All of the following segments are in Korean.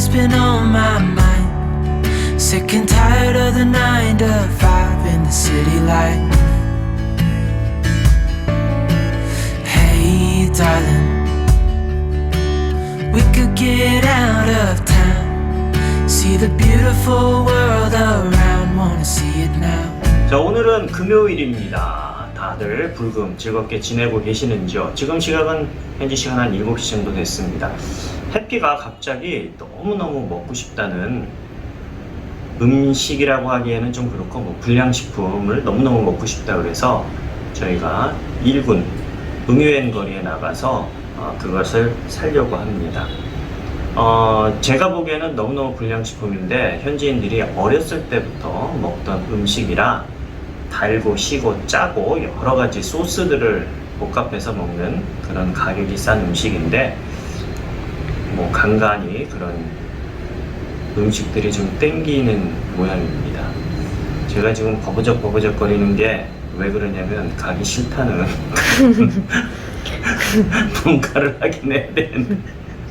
what's been on my mind. Sick and tired of the nine to five in the city life. Hey, darling, we could get out of town. See the beautiful world around. Wanna see it now. 자, 오늘은 금요일입니다. 다들 불금 즐겁게 지내고 계시는지요? 지금 시각은 현지 시간 한 7시 정도 됐습니다. 해피가 갑자기 너무너무 먹고 싶다는 음식이라고 하기에는 좀 그렇고 뭐 불량식품을 너무너무 먹고 싶다 그래서 저희가 일군 응유엔 거리에 나가서 어, 그것을 살려고 합니다. 어, 제가 보기에는 너무너무 불량식품인데 현지인들이 어렸을 때부터 먹던 음식이라 달고 시고 짜고 여러 가지 소스들을 복합해서 먹는 그런 가격이 싼 음식인데 뭐 간간히 그런 음식들이 좀 땡기는 모양입니다. 제가 지금 버버적 버버적 거리는 게 왜 그러냐면 가기 싫다는 분가를 하긴 해야 되는데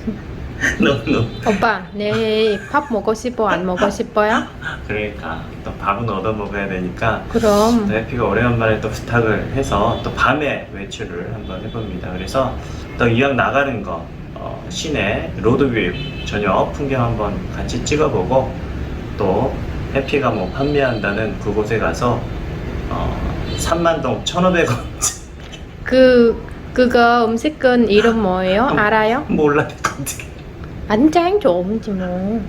너무너무 오빠 내일 밥 먹고 싶어 안 먹고 싶어요? 그러니까 또 밥은 얻어 먹어야 되니까 그럼 또 해피가 오래간만에 또 부탁을 해서 또 밤에 외출을 한번 해봅니다. 그래서 또 이왕 나가는 거 어, 시내 로드뷰 저녁 풍경 한번 같이 찍어보고 또 해피가 뭐 판매한다는 그곳에 가서 어, 3만동 1,500원 그 그거 음식은 이름 뭐예요? 알아요? 몰라 어떻게 좀지 뭐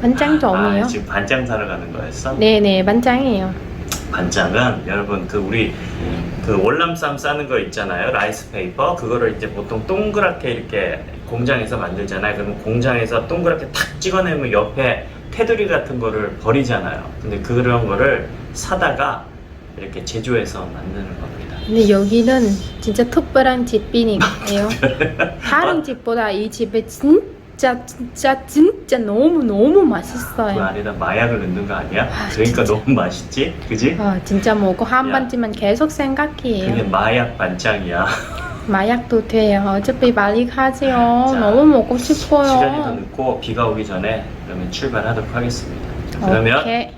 반장 아? 지금 반장 사러 가는 거였어? 네네 반장이에요. 반장은 여러분 그 우리 그 월남쌈 싸는 거 있잖아요. 라이스 페이퍼. 그거를 이제 보통 동그랗게 이렇게 공장에서 만들잖아요. 그러면 공장에서 동그랗게 탁 찍어내면 옆에 테두리 같은 거를 버리잖아요. 근데 그런 거를 사다가 이렇게 제조해서 만드는 겁니다. 근데 여기는 진짜 특별한 집이니요. 다른 집보다 이 집에 진 짜 진짜 진짜 너무 너무 그 맛있어요. 안에다 마약을 넣는 거 아니야? 아, 그러니까 너무 맛있지? 그지? 아 진짜 먹고 한 야. 번쯤은 계속 그게 생각해요. 마약 반짱이야 마약도 돼요. 어차피 빨리 가세요. 자, 너무 먹고 시간이 더 싶어요. 늦고 비가 오기 전에 그러면 출발하도록 하겠습니다 그러면 오케이.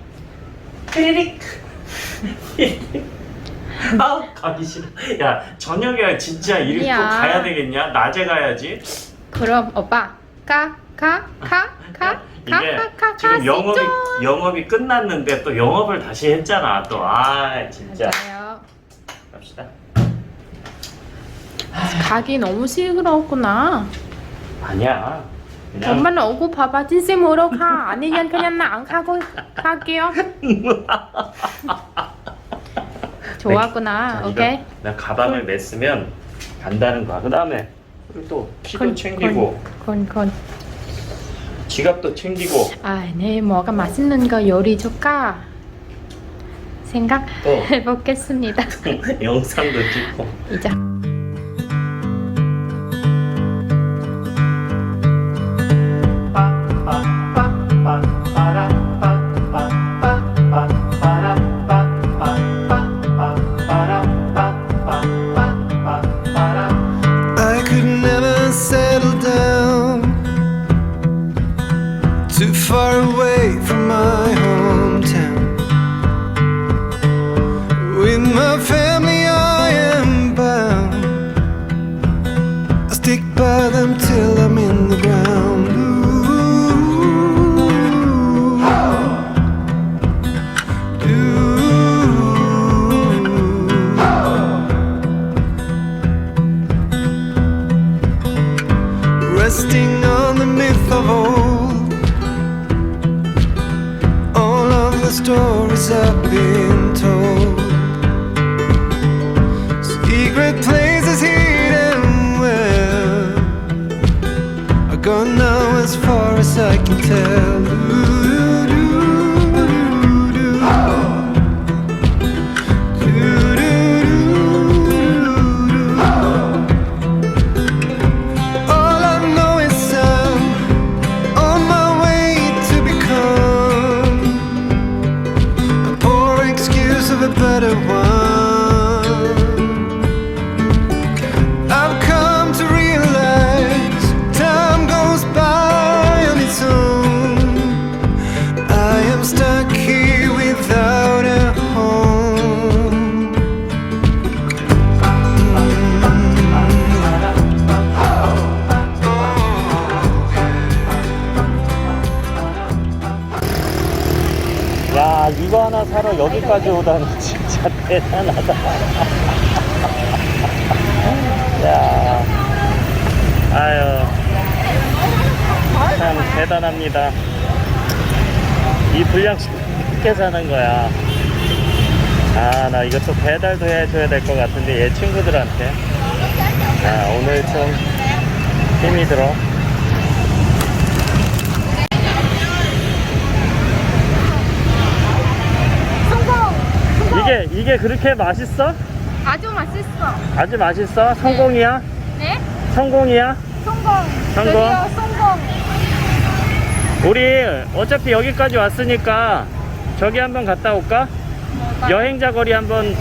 띠리릭. 아 가기 싫어. 야 저녁에 진짜 아니야. 가야 되겠냐? 낮에 가야지. 그럼 오빠 가가가가 이게 가가가 지금 영업이. 영업이 끝났는데 또 영업을 다시 했잖아. 또 아 진짜. 맞아요. 갑시다. 가기 너무 시끄럽구나. 아니야. 그냥 엄마는 오고 봐봐 진심으로 가. 아니면 그냥 나 안 가고 갈게요. 좋았구나. 자, 이거 오케이. 나 가방을 맸으면 간다는 거야. 그 다음에 또 키도 챙기고 건, 건. 지갑도 챙기고 아, 네, 뭐가 맛있는 거 요리 줄까? 생각해 보겠습니다. 영상도 찍고. 이제. Them till 여기까지 오다니 진짜 대단하다. 야, 아유, 참 대단합니다. 이 불량식 어떻게 사는 거야? 아, 나 이것도 배달도 해줘야 될 것 같은데 얘 친구들한테. 아, 오늘 좀 힘이 들어. 성공! 이게 이게 그렇게 맛있어? 아주 맛있어. 아주 맛있어? 성공이야? 네? 성공이야? 성공. 성공. 드디어 성공. 우리 어차피 여기까지 왔으니까 저기 한번 갔다 올까? 여행자 거리 한번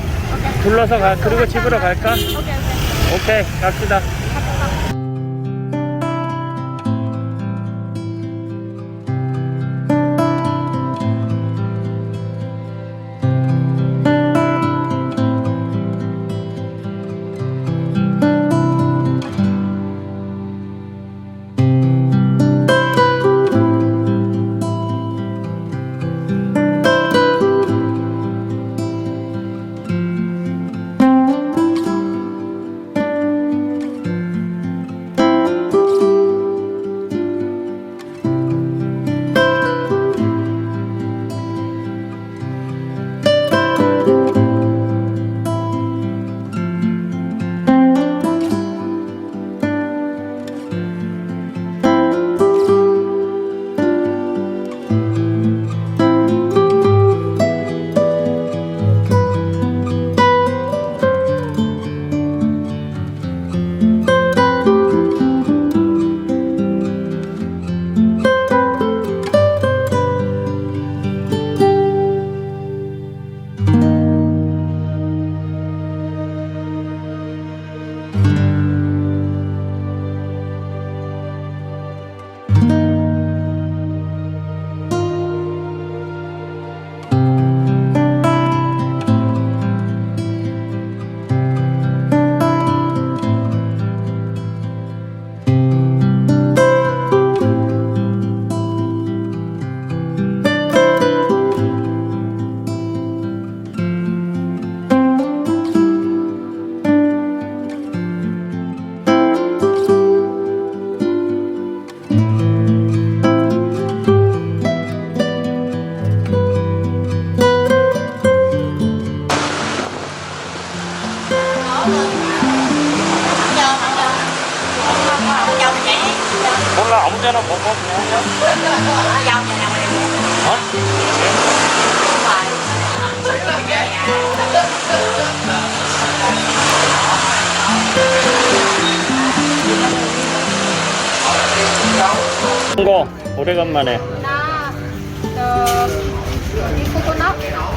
둘러서 가 그리고 집으로 갈까? 오케이, 오케이. 오케이 갑시다.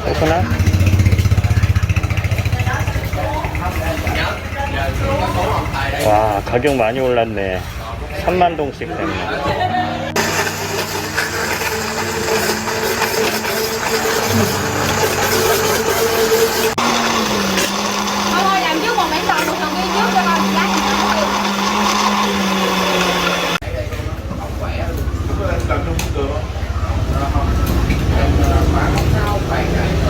오구나. 와 가격 많이 올랐네 3만 동씩 됐네 tàu, một Bye, guys.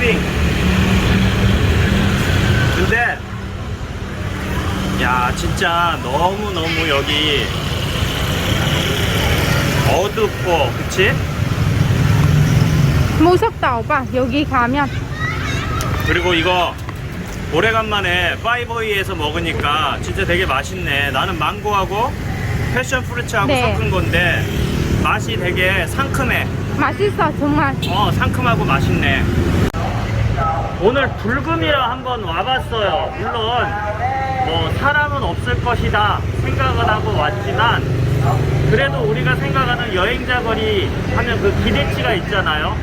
living. 근데 야 진짜 너무 너무 여기 어둡고 그치? 무섭다 오빠 여기 가면 그리고 이거 오래간만에 파이버이에서 먹으니까 진짜 되게 맛있네 나는 망고하고 패션 프루츠하고 네. 섞은 건데 맛이 되게 상큼해 맛있어 정말 어 상큼하고 맛있네 오늘 불금이라 한번 와봤어요. 물론 뭐 사람은 없을 것이다 생각을 하고 왔지만 그래도 우리가 생각하는 여행자 거리 하면 그 기대치가 있잖아요.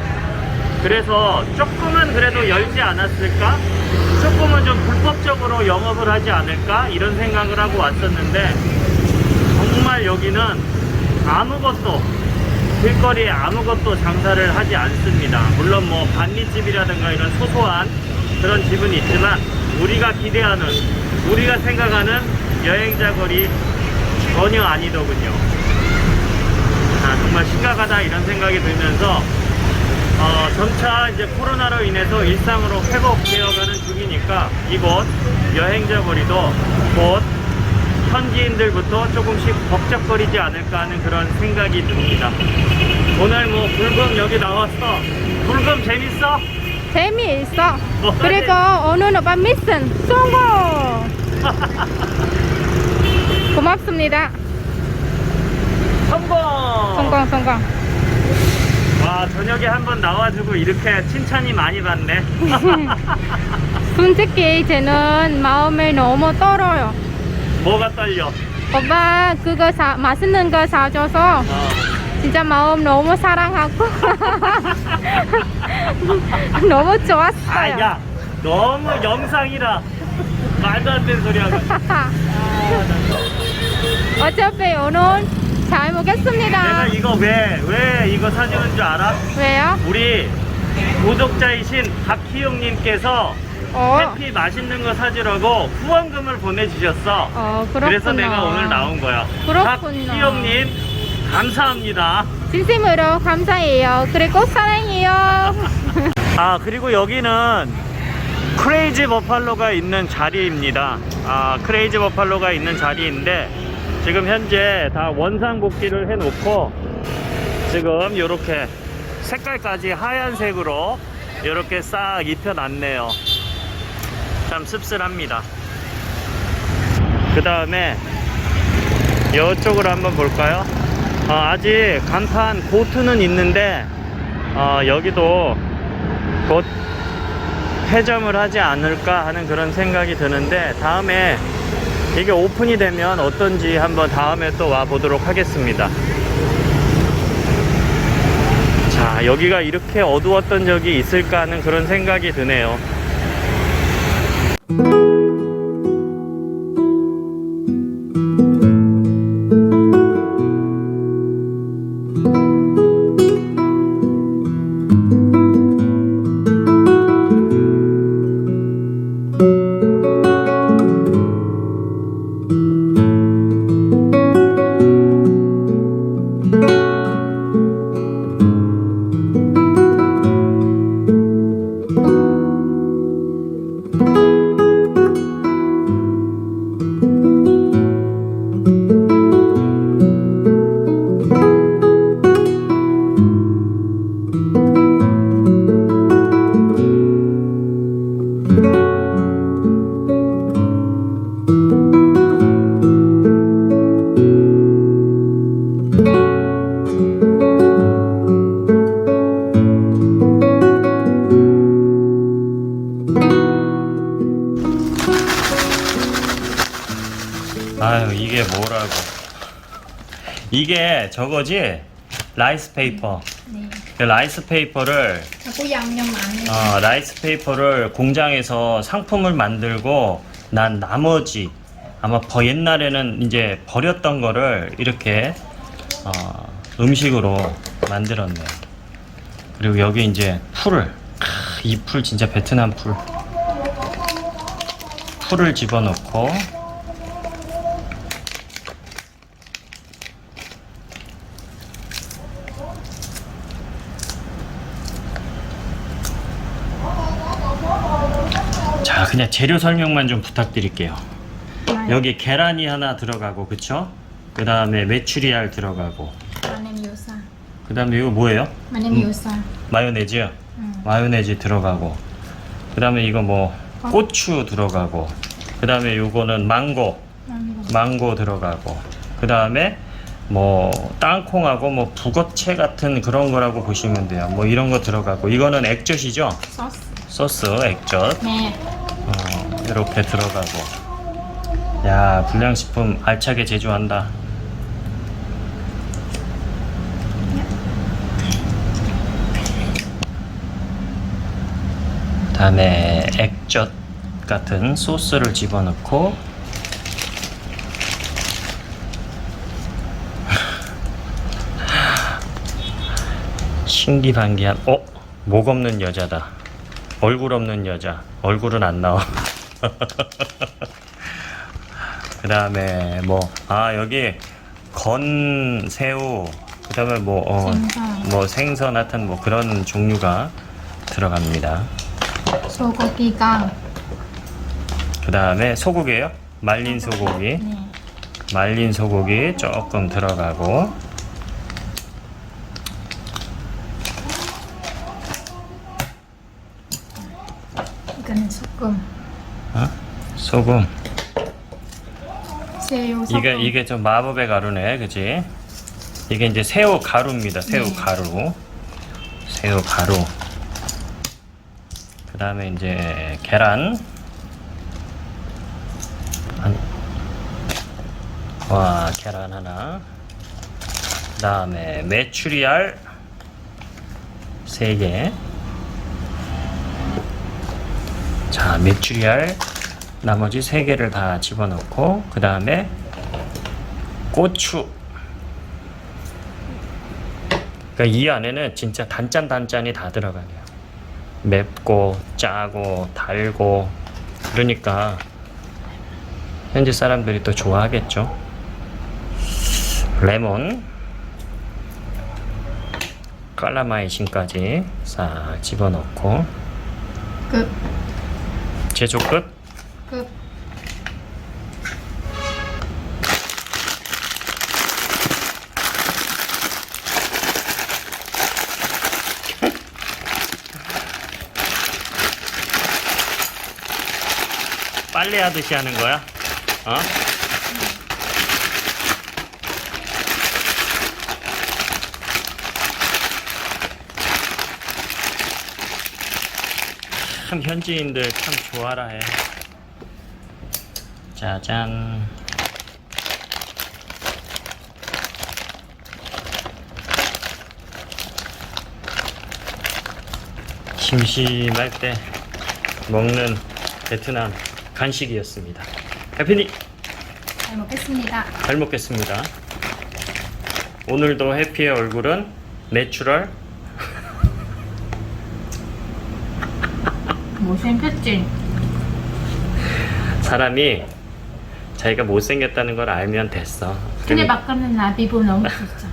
그래서 조금은 그래도 열지 않았을까? 조금은 좀 불법적으로 영업을 하지 않을까? 이런 생각을 하고 왔었는데 정말 여기는 아무것도 길거리에 아무것도 장사를 하지 않습니다. 물론 뭐 반미집이라든가 이런 소소한 그런 집은 있지만 우리가 기대하는 우리가 생각하는 여행자 거리 전혀 아니더군요. 아, 정말 심각하다 이런 생각이 들면서 어, 점차 이제 코로나로 인해서 일상으로 회복되어가는 중이니까 이곳 여행자 거리도 곧 현지인들부터 조금씩 벅적거리지 않을까 하는 그런 생각이 듭니다. 오늘 뭐 불금 여기 나왔어. 불금 재밌어? 재미있어 뭐 그리고 오늘 오빠 미션 성공 고맙습니다 성공! 성공 성공 와 저녁에 한번 나와주고 이렇게 칭찬이 많이 받네. 솔직히 저는 마음이 너무 떨어요 뭐가 떨려? 오빠 그거 사, 맛있는 거 사줘서 어. 진짜 마음 너무 사랑하고 너무 좋았어요. 아야 너무 영상이라 말도 안 되는 소리 하고. 어차피 오늘 잘 내가 먹겠습니다. 이거 왜 왜 이거 사주는 줄 알아? 왜요? 우리 구독자이신 박희용님께서 어, 해피 맛있는 거 사주라고 후원금을 보내주셨어. 어 그렇구나. 그래서 내가 오늘 나온 거야. 그렇구나. 박희용님 감사합니다. 진심으로 감사해요. 그리고 사랑해요. 아 그리고 여기는 크레이지 버팔로가 있는 자리입니다. 아 크레이지 버팔로가 있는 자리인데 지금 현재 다 원상 복귀를 해놓고 지금 이렇게 색깔까지 하얀색으로 이렇게 싹 입혀놨네요. 참 씁쓸합니다. 그 다음에 이쪽으로 한번 볼까요? 어, 아직 간판 고트는 있는데 어, 여기도 곧 폐점을 하지 않을까 하는 그런 생각이 드는데 다음에 이게 오픈이 되면 어떤지 한번 다음에 또 와 보도록 하겠습니다. 자, 여기가 이렇게 어두웠던 적이 있을까 하는 그런 생각이 드네요. 아유, 게 저거지? 라이스 페이퍼. 그 라이스 페이퍼를 자꾸 양념 많이. 어, 라이스 페이퍼를 공장에서 상품을 만들고 난 나머지 아마 버 옛날에는 이제 버렸던 거를 이렇게 어, 음식으로 만들었네요. 그리고 여기 이제 풀을 이 풀 진짜 베트남 풀 풀을 집어넣고 자 그냥 재료 설명만 좀 부탁드릴게요. 아, 여기 계란이 하나 들어가고 그쵸? 그 다음에 메추리알 들어가고 마늘 요사. 그 다음에 이거 뭐예요? 마늘 요사. 마요네즈 음. 마요네즈 들어가고 그 다음에 이거 뭐 고추 들어가고 그 다음에 요거는 망고 망고. 망고 들어가고 그 다음에 뭐 땅콩하고 뭐 북어채 같은 그런 거라고 보시면 돼요 뭐 이런 거 들어가고 이거는 액젓이죠 소스. 소스 액젓 네. 어, 이렇게 들어가고. 야 불량식품 알차게 제조한다. 다음에 액젓 같은 소스를 집어넣고. 신기반기한 어? 목 없는 여자다 얼굴 없는 여자 얼굴은 안 나와 그 다음에 뭐 아 여기 건 새우 그 다음에 뭐, 어, 생선. 뭐 생선 하여튼 뭐 그런 종류가 들어갑니다 소고기가. 그 다음에 소고기예요 말린 소고기 네. 말린 소고기 조금 들어가고 이거는 소금. 어? 소금. 새우 소금. 이게 이게 좀 마법의 가루네 그지? 이게 이제 새우 가루입니다 새우 네. 가루. 새우 가루. 그 다음에 이제 계란. 한, 와 계란 하나. 그 다음에 메추리알 3개. 자 메추리알 나머지 3개를 다 집어넣고 그 다음에 고추. 그러니까 이 안에는 진짜 단짠 단짠이 다 들어가요. 맵고 짜고 달고. 그러니까 현지 사람들이 또 좋아하겠죠? 레몬. 깔라마이신까지 싹 집어넣고. 끝. 제조 끝 끝. 빨래 하듯이 하는 거야? 어? 참 현지인들 참 좋아라 해. 짜잔. 심심할 때 먹는 베트남 간식이었습니다. 해피니 잘 먹겠습니다. 잘 먹겠습니다. 오늘도 해피의 얼굴은 내추럴 못생겼지? 사람이 자기가 못생겼다는 걸 알면 됐어. 근데 그럼- 막간은 나 피부 너무 좋죠.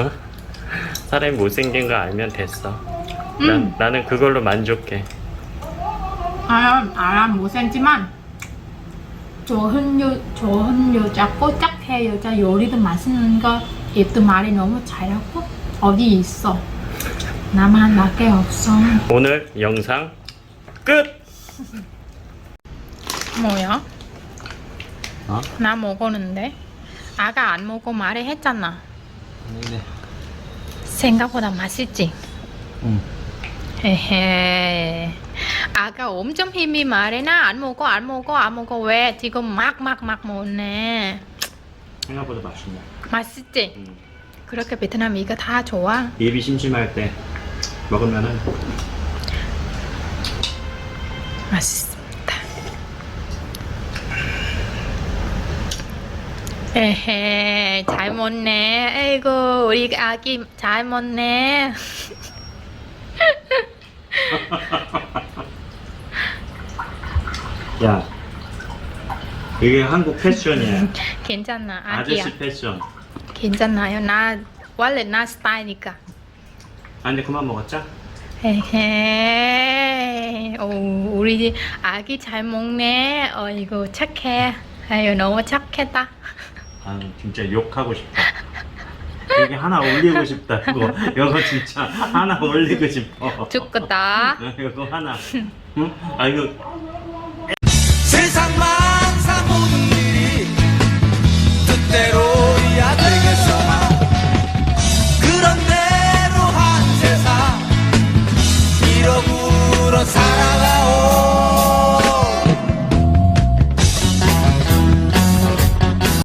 어? 사람이 못생긴 거 알면 됐어. 음. 난, 나는 그걸로 만족해. 아, 아 못생지만 좋은 여 좋은 여자 꼬짝해 여자 요리도 맛있는 거 입도 말이 너무 잘하고 어디 있어? 나만 나게 없어. 오늘 영상 끝! 뭐야? 어? 나 먹었는데 아가 안 먹고 말해 했잖아. 네. 생각보다 맛있지. 응. 헤헤. 아가 엄청 힘이 말해 나 안 먹어 안 먹어 안 먹어 왜 지금 막 막 막 먹네. 생각보다 맛있네. 맛있지? 음. 그렇게 베트남 이거 다 좋아. 입이 심심할 때 먹으면은 맛있습니다. 에헤 잘 먹네. 아이고 우리 아기 잘 먹네. 야 이게 한국 패션이야. 괜찮아 아기야. 아저씨 패션. 괜찮아요. 나 원래 나 스타일이니까. 아 근데 그만 먹었자? 헤헤. 오 우리 아기 잘 먹네. 어 이거 착해. 아유 너무 착해다. 아 진짜 욕하고 싶다. 여기 하나 올리고 싶다. 이거 이거 진짜 하나 올리고 싶어. 죽겠다. 이거 하나. 응? 아 이거